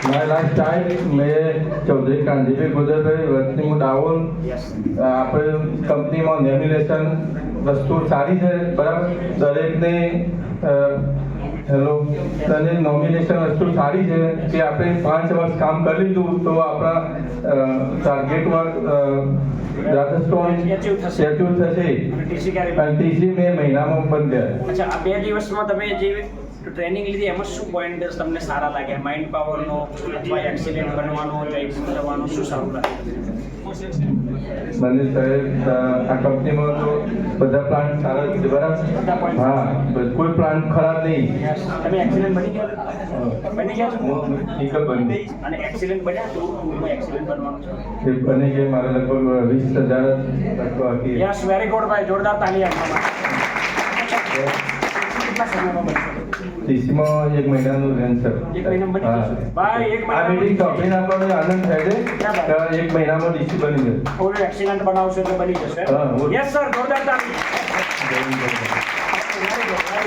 My lifetime મેં ચૌધરી કાંજીભાઈ ગોદરભાઈ વતની હું ડાઉન આપણે કંપનીમાં લેમિનેશન વસ્તુ સારી છે બરાબર દરેકને હેલો તને નોમિનેશન વસ્તુ સારી છે કે આપણે પાંચ વર્ષ કામ કરી લીધું તો આપણા ટાર્ગેટ થશે. ટીસી અને ત્રીજી મે મહિનામાં બંધ ગયા અચ્છા આ બે દિવસમાં તમે જે ટ્રેનિંગ લીધી એમાં શું પોઈન્ટ તમને સારા લાગ્યા? માઇન્ડ પાવરનો અથવા એક્સિડન્ટ બનવાનો જઈ કરવાનો શું સારું લાગ્યું? મને સાહેબ આ કંપનીમાં તો બધા પ્લાન્ટ સારા છે બરાબર? હા કોઈ પ્લાન્ટ ખરાબ નહીં. તમે એક્સિડન્ટ બની ગયા બની ગયા છો? એક જ બની. અને એક્સિડન્ટ બન્યા તો હું એક્સિડન્ટ બનવાનો છું? એ બની ગઈ મારે લગભગ વીસ હજાર બાકી યસ વેરી ગુડ ભાઈ જોરદાર તાલી આપવા માટે કેટલા સમયમાં બનશે? ત્રીસમાં એક મહિનાનું રેન્જ છે. એક મહિનામાં ભાઈ એક આ મીટિંગ ટોપિક આપણને આનંદ થાય છે એક મહિનામાં ડીસી બની જશે. એક્સિડન્ટ બનાવશો તો બની જશે. હા, યસ સર જોરદાર તાલી.